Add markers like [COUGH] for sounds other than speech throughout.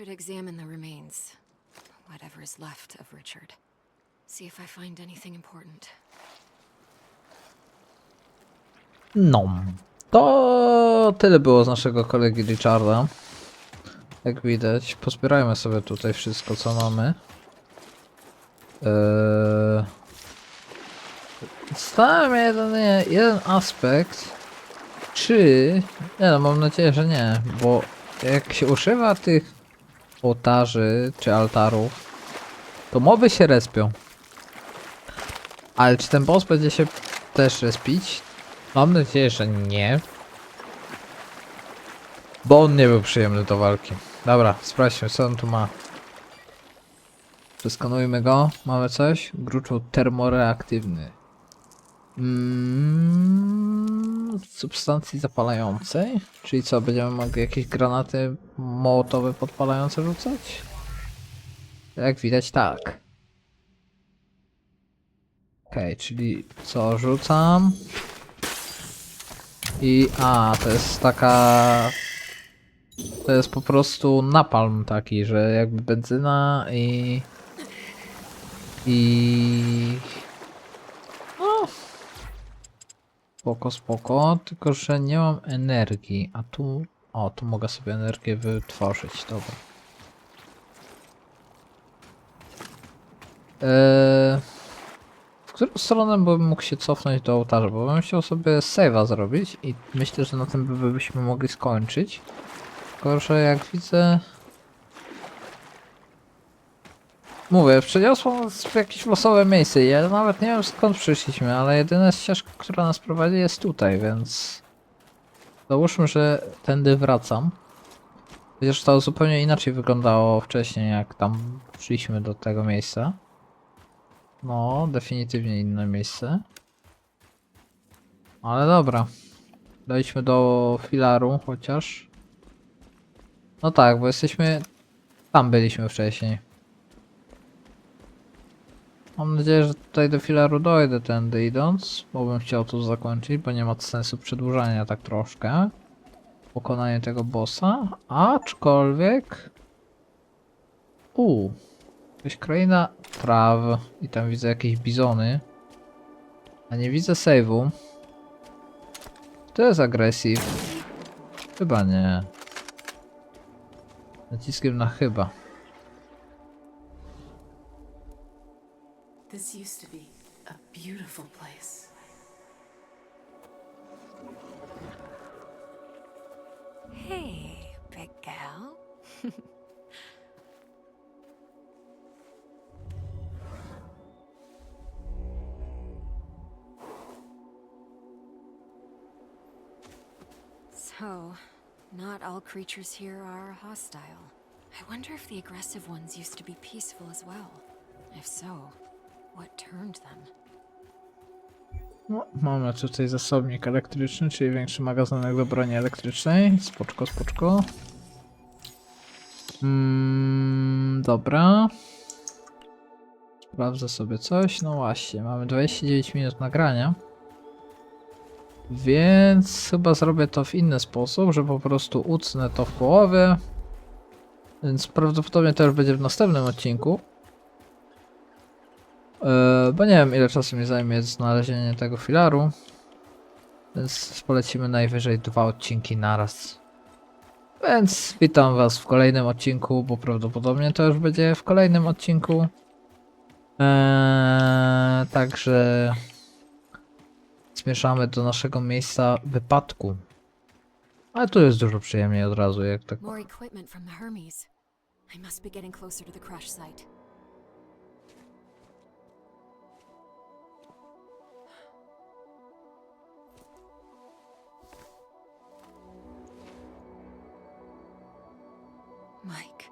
should examine the remains. Whatever is left of Richard. See if I find anything important. No. To tyle było z naszego kolegi Richarda. Jak widać, pozbierajmy sobie tutaj wszystko, co mamy. Eee... Stałem jedynie jeden aspekt. Czy... Nie no, mam nadzieję, że nie, bo jak się używa tych ołtarzy czy altarów, to moby się respią. Ale czy ten boss będzie się też respić? Mam nadzieję, że nie. Bo on nie był przyjemny do walki. Dobra, sprawdźmy co on tu ma. Przeskanujmy go. Mamy coś? Gruczoł termoreaktywny. Mm, substancji zapalającej? Czyli co, będziemy mogli jakieś granaty mołotowe podpalające rzucać? Jak widać tak. Okej, czyli co rzucam? I a, to jest taka. To jest po prostu napalm taki, że jakby benzyna i. I. No. Spoko, spoko. Tylko, że nie mam energii. A tu. O, tu mogę sobie energię wytworzyć. Dobra. Eee, w którą stronę bym mógł się cofnąć do ołtarza? Bo bym chciał sobie save'a zrobić i myślę, że na tym by- byśmy mogli skończyć. Tylko, że jak widzę... Mówię, przeniosło nas w jakieś losowe miejsce. Ja nawet nie wiem skąd przyszliśmy, ale jedyna ścieżka, która nas prowadzi jest tutaj, więc... Załóżmy, że tędy wracam. Chociaż to zupełnie inaczej wyglądało wcześniej, jak tam przyszliśmy do tego miejsca. No, definitywnie inne miejsce. Ale dobra. Dojdźmy do filaru chociaż. No tak, bo jesteśmy... Tam byliśmy wcześniej. Mam nadzieję, że tutaj do filaru dojdę tędy idąc, bo bym chciał tu zakończyć, bo nie ma sensu przedłużania tak troszkę. Pokonanie tego bossa, aczkolwiek... Uuu, Jakaś kraina traw i tam widzę jakieś bizony. A nie widzę save'u. To jest agresyw. Chyba nie. Naciskiem na chyba. This used to be a beautiful place. Hey, big gal. [LAUGHS] so, not all creatures here are hostile. I wonder if the aggressive ones used to be peaceful as well. If so, No, mamy tutaj zasobnik elektryczny, czyli większy magazynek do broni elektrycznej. Spoczko, spoczko. Mm, dobra. Sprawdzę sobie coś. No właśnie, mamy 29 minut nagrania. Więc chyba zrobię to w inny sposób, że po prostu ucnę to w połowie. Więc prawdopodobnie to już będzie w następnym odcinku. Eee, bo nie wiem ile czasu mi zajmie znalezienie tego filaru. Więc polecimy najwyżej dwa odcinki naraz. Więc witam was w kolejnym odcinku, bo prawdopodobnie to już będzie w kolejnym odcinku. Eee, także zmierzamy do naszego miejsca wypadku. Ale tu jest dużo przyjemniej od razu, jak tak More equipment from Hermes. I must be getting closer to the crash site. Mike.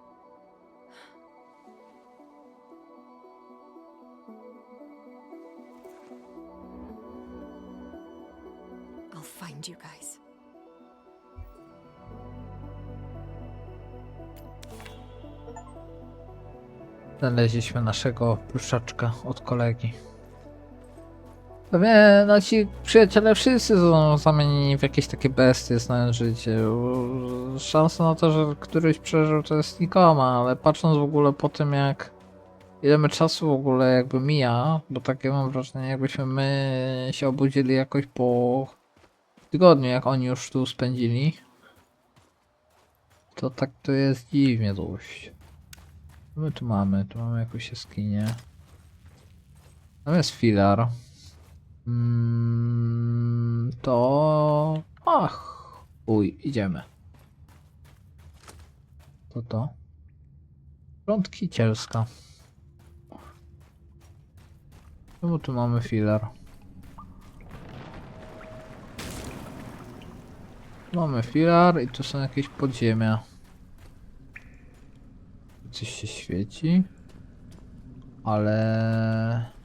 I'll find you guys. Znaleźliśmy naszego pluszaczka od kolegi. Pewnie nasi przyjaciele wszyscy są zamienieni w jakieś takie bestie, znając życie. bo Szansa na to, że któryś przeżył to jest nikoma, ale patrząc w ogóle po tym jak ile my czasu w ogóle jakby mija, bo takie mam wrażenie jakbyśmy my się obudzili jakoś po tygodniu, jak oni już tu spędzili. To tak to jest dziwnie dość. My tu mamy? Tu mamy jakąś jaskinię. Tam jest filar. Mm, to... Ach, uj, idziemy. To to. Front kicielska. Czemu tu mamy filar? Mamy filar i tu są jakieś podziemia. Coś się świeci. Ale...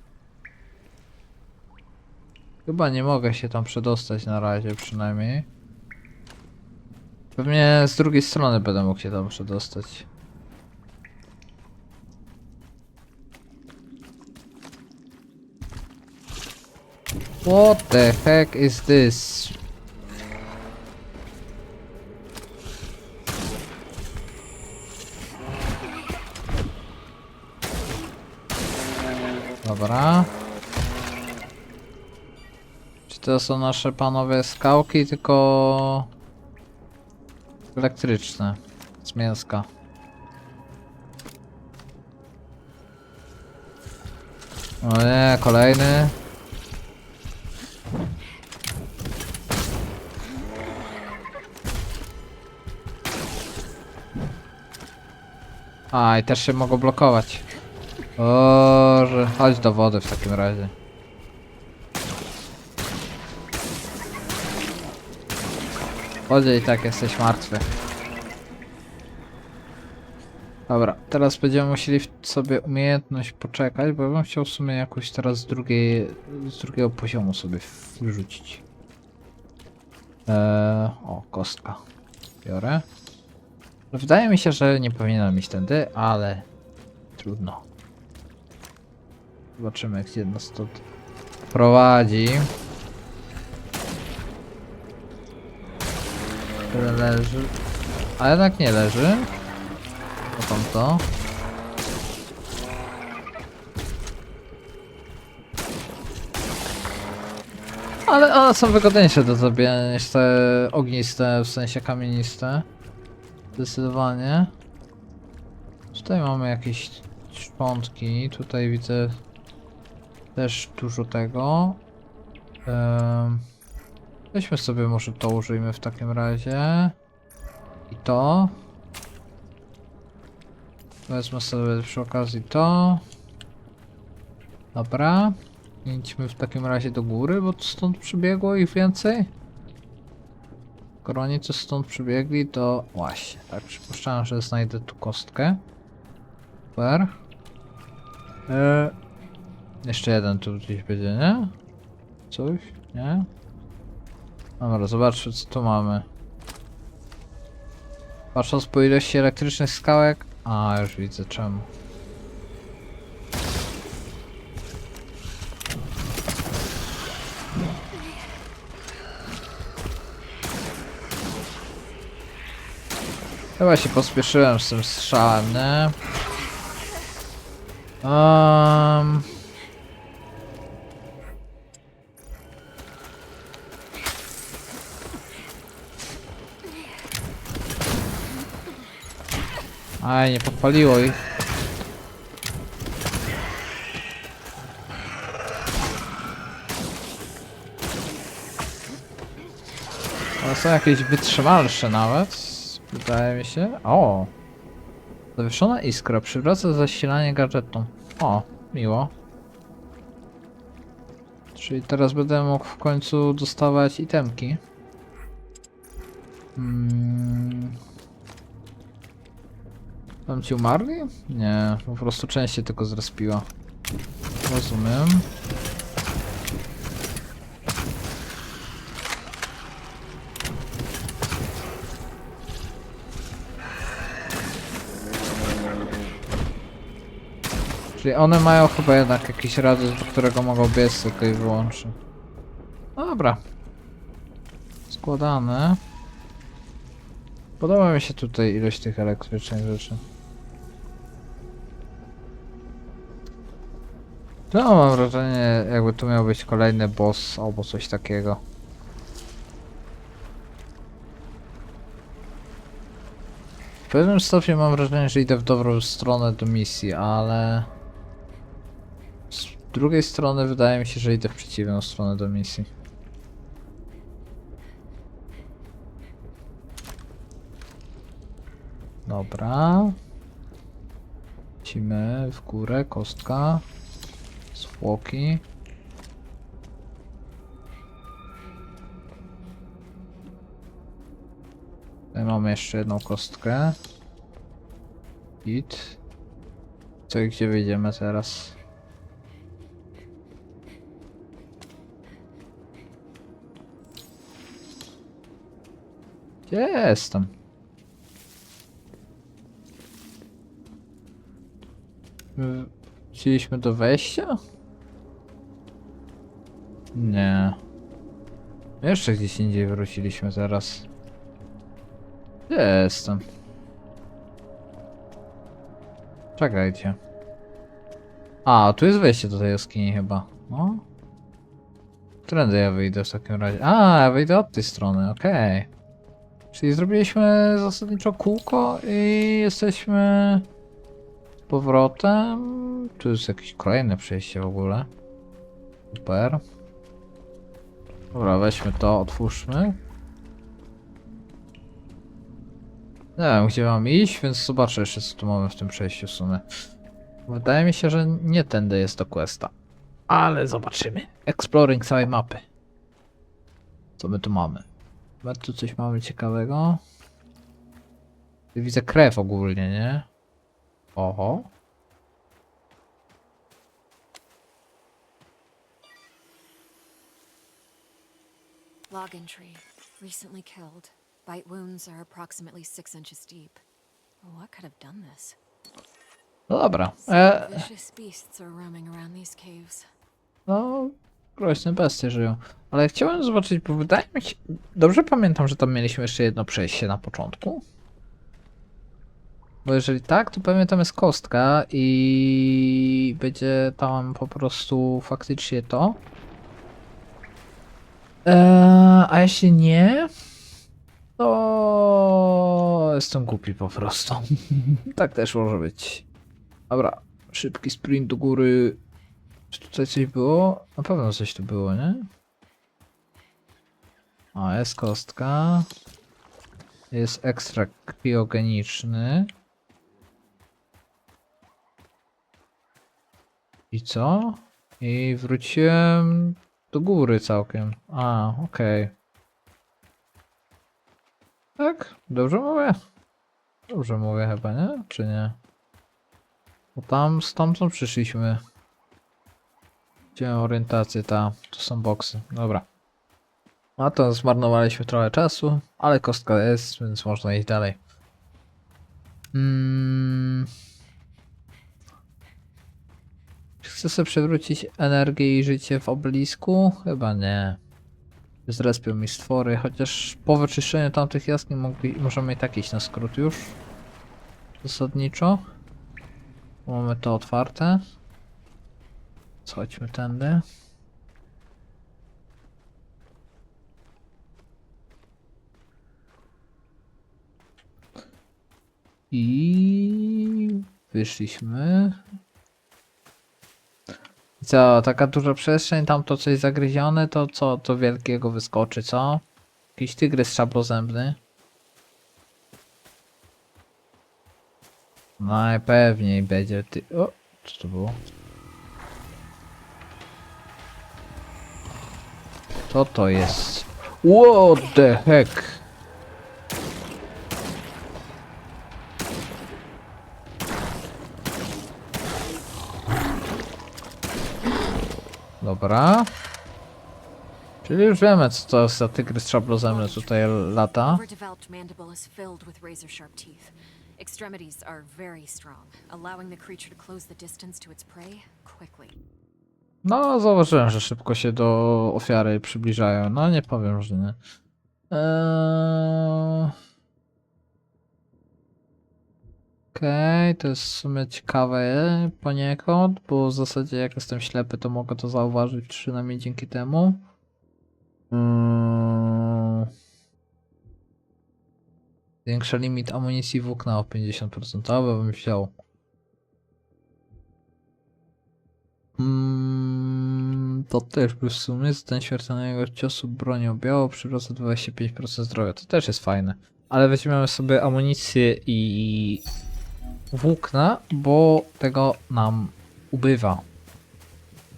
Chyba nie mogę się tam przedostać na razie przynajmniej. Pewnie z drugiej strony będę mógł się tam przedostać. What the heck is this? Dobra. To są nasze panowie skałki, tylko elektryczne z mięska? O nie, kolejny. A, i też się mogą blokować. O, że chodź do wody w takim razie. Chodzie i tak jesteś martwy. Dobra, teraz będziemy musieli sobie umiejętność poczekać, bo bym chciał w sumie jakoś teraz z, drugiej, z drugiego poziomu sobie wyrzucić. Eee, o, kostka. Biorę. Wydaje mi się, że nie powinienem iść tędy, ale trudno. Zobaczymy, gdzie nas to prowadzi. Tyle leży. A jednak nie leży. Co tam to? Ale one są wygodniejsze do zabijania niż te ogniste, w sensie kamieniste. Zdecydowanie. Tutaj mamy jakieś szczątki. Tutaj widzę też dużo tego. Um, weźmy sobie może to użyjmy w takim razie. I to. Wezmę sobie przy okazji to. Dobra. Idźmy w takim razie do góry, bo stąd przybiegło ich więcej. Skoro oni co stąd przybiegli, to właśnie, tak przypuszczałem, że znajdę tu kostkę. Super. E... Jeszcze jeden tu gdzieś będzie, nie? Coś? Nie? Dobra, zobaczmy co tu mamy. Patrząc po ilości elektrycznych skałek... A, już widzę czemu. Chyba się pospieszyłem z tym strzałem, nie? Um... Aj, nie podpaliło ich. Ale są jakieś wytrzymalsze nawet. Wydaje mi się. O! Zawieszona iskra przywraca zasilanie gadżetu. O, miło. Czyli teraz będę mógł w końcu dostawać itemki. Hmm. Tam ci umarli? Nie, po prostu część się tylko zrespiła. Rozumiem. Czyli one mają chyba jednak jakiś radius, do którego mogą biec tylko i wyłącznie. Dobra. Składane. Podoba mi się tutaj ilość tych elektrycznych rzeczy. To mam wrażenie, jakby tu miał być kolejny boss albo coś takiego. W pewnym stopniu mam wrażenie, że idę w dobrą stronę do misji, ale... Z drugiej strony wydaje mi się, że idę w przeciwną stronę do misji. Dobra. Lecimy w górę, kostka. Zwłoki. Tutaj mamy jeszcze jedną kostkę. Git. Co i gdzie wyjdziemy teraz? Gdzie jestem? My Wróciliśmy do wejścia? Nie. Jeszcze gdzieś indziej wróciliśmy teraz. Gdzie jestem? Czekajcie. A, tu jest wejście do tej jaskini chyba. No. Trendy ja wyjdę w takim razie. A, ja wyjdę od tej strony, okej. Czyli zrobiliśmy zasadniczo kółko i jesteśmy powrotem. Tu jest jakieś kolejne przejście w ogóle. Super. Dobra, weźmy to, otwórzmy. Nie wiem, gdzie mam iść, więc zobaczę jeszcze, co tu mamy w tym przejściu w sumie. Wydaje mi się, że nie tędy jest do questa. Ale zobaczymy. Exploring całej mapy. Co my tu mamy? Chyba tu coś mamy ciekawego. Widzę krew ogólnie, nie? Oho. Log entry. Recently killed. Bite wounds are approximately six inches deep. What could have done this? No dobra. E, vicious beasts are roaming around these caves. no, groźne bestie żyją. Ale chciałem zobaczyć, bo wydaje mi się... Dobrze pamiętam, że tam mieliśmy jeszcze jedno przejście na początku. Bo jeżeli tak, to pewnie tam jest kostka i będzie tam po prostu faktycznie to. Eee, a jeśli nie, to jestem głupi po prostu. [LAUGHS] tak też może być. Dobra, szybki sprint do góry. Czy tutaj coś było? Na pewno coś tu było, nie? O, jest kostka. Jest ekstrakt kriogeniczny. I co? I wróciłem do góry całkiem. A, okej. Tak? Dobrze mówię? Dobrze mówię chyba, nie? Czy nie? Bo tam, stamtąd przyszliśmy. Gdzie orientację ta? To są boksy. Dobra. A to zmarnowaliśmy trochę czasu, ale kostka jest, więc można iść dalej. Mm. Czy chcę sobie przywrócić energię i życie w obelisku? Chyba nie. Zrespią mi stwory, chociaż po wyczyszczeniu tamtych jaskiń mogli, możemy i tak iść na skrót już. Zasadniczo. Mamy to otwarte. Chodźmy tędy. I wyszliśmy. Co, taka duża przestrzeń, tam to coś zagryzione, to co, to wielkiego wyskoczy, co? Jakiś tygrys szablozębny. Najpewniej będzie ty... O, co to było? Co to jest? What the heck? Dobra. Czyli już wiemy, co to jest za tygrys szablozemny tutaj lata. Extremities are very strong, allowing the creature to close the distance to its prey quickly. No, zauważyłem, że szybko się do ofiary przybliżają. No, nie powiem, że nie. Eee... Okej, to jest w sumie ciekawe poniekąd, bo w zasadzie jak jestem ślepy, to mogę to zauważyć przynajmniej dzięki temu. Mm. Większy limit amunicji włókna o 50%, to bym wziął. Mm, to też by w sumie z ten śmiertelnego ciosu bronią białą przyrost 25% zdrowia. To też jest fajne. Ale weźmiemy sobie amunicję i włókna, bo tego nam ubywa.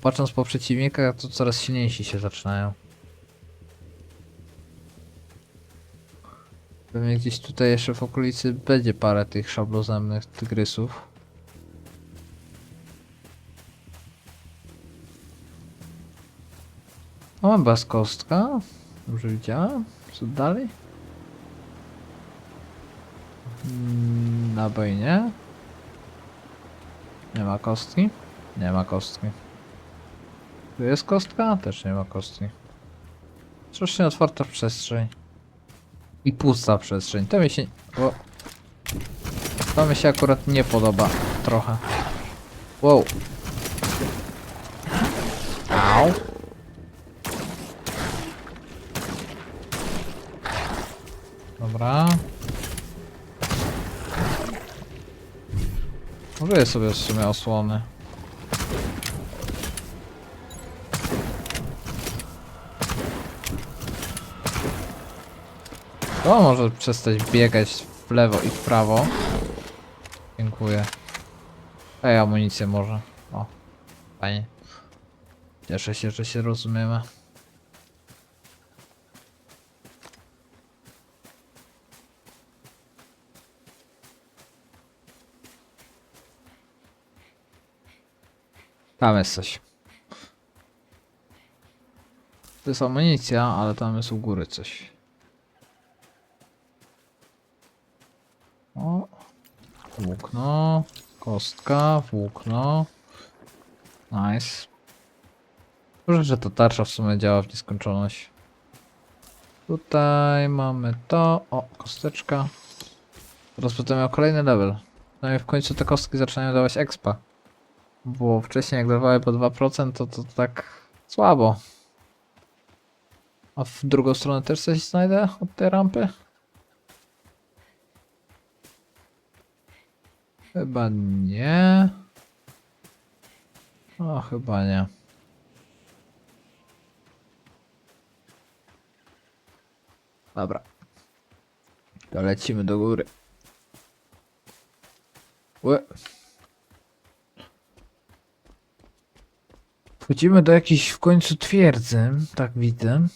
Patrząc po przeciwnikach, to coraz silniejsi się zaczynają. Pewnie gdzieś tutaj jeszcze w okolicy będzie parę tych szablozemnych tygrysów. O, mam bez kostka. Dobrze widziałem. Co dalej? Mm, Naboj nie. Ma kostki. Nie ma kostki. Tu jest kostka? Też nie ma kostki. Strasznie otwarta przestrzeń. I pusta przestrzeń. To mi się... To mi się akurat nie podoba. Trochę. Wow. Au. Dobra. Użyję sobie w sumie osłony. To może przestać biegać w lewo i w prawo. Dziękuję. Ej, amunicję może. O, fajnie. Cieszę się, że się rozumiemy. Tam jest coś. To jest amunicja, ale tam jest u góry coś. O. Włókno. Kostka, włókno. Nice. Dobrze, że ta tarcza w sumie działa w nieskończoność. Tutaj mamy to. O, kosteczka. Teraz będę miał kolejny level. No i w końcu te kostki zaczynają dawać expa. Bo wcześniej jak dawały po 2%, to to tak słabo. A w drugą stronę też coś znajdę od tej rampy? Chyba nie. O, chyba nie. Dobra. To lecimy do góry. Łe. Wchodzimy do jakiejś w końcu twierdzy, tak widzę.